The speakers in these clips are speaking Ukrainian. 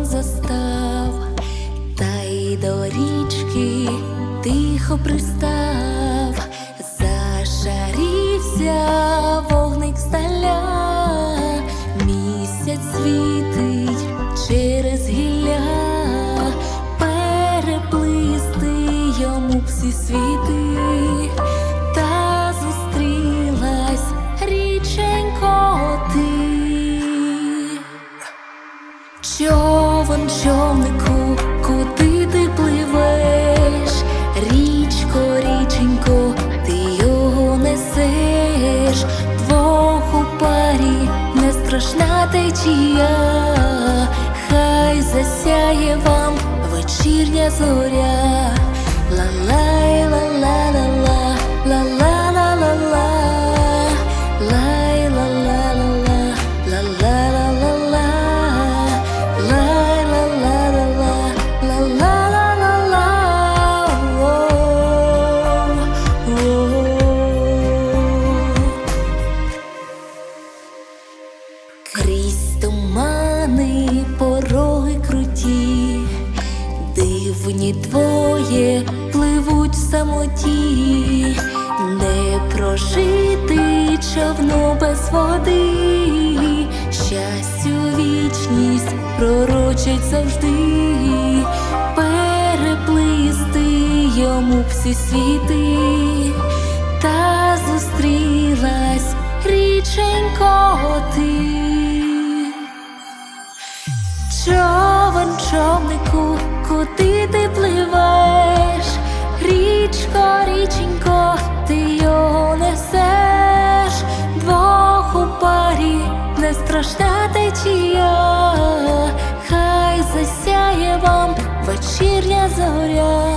кордон застав, та й до річки тихо пристав, зашарівся вогник сталя, місяць світить через гілля, переплисти йому всі світи. Страшна течія, хай засяє вам вечірня зоря. Ла-лай, дивні двоє пливуть в самоті, не прожити човну без води, щастю вічність пророчить завжди, переплисти йому всі світи, та зустрілась річенько ти. Не страшна течія, хай засяє вам вечірня зоря.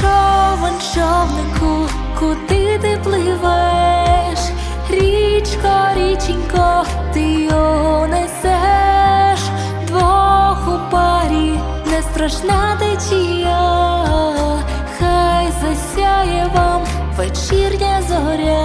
Човен, човнику, куди ти пливеш? Річко, річенько, ти його несеш, двох у парі не страшна течія, хай засяє вам вечірня зоря.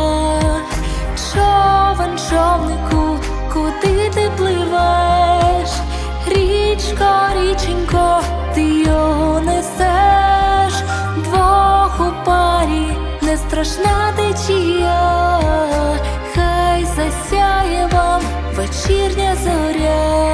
Страшна течія, хай засяє вам вечірня зоря.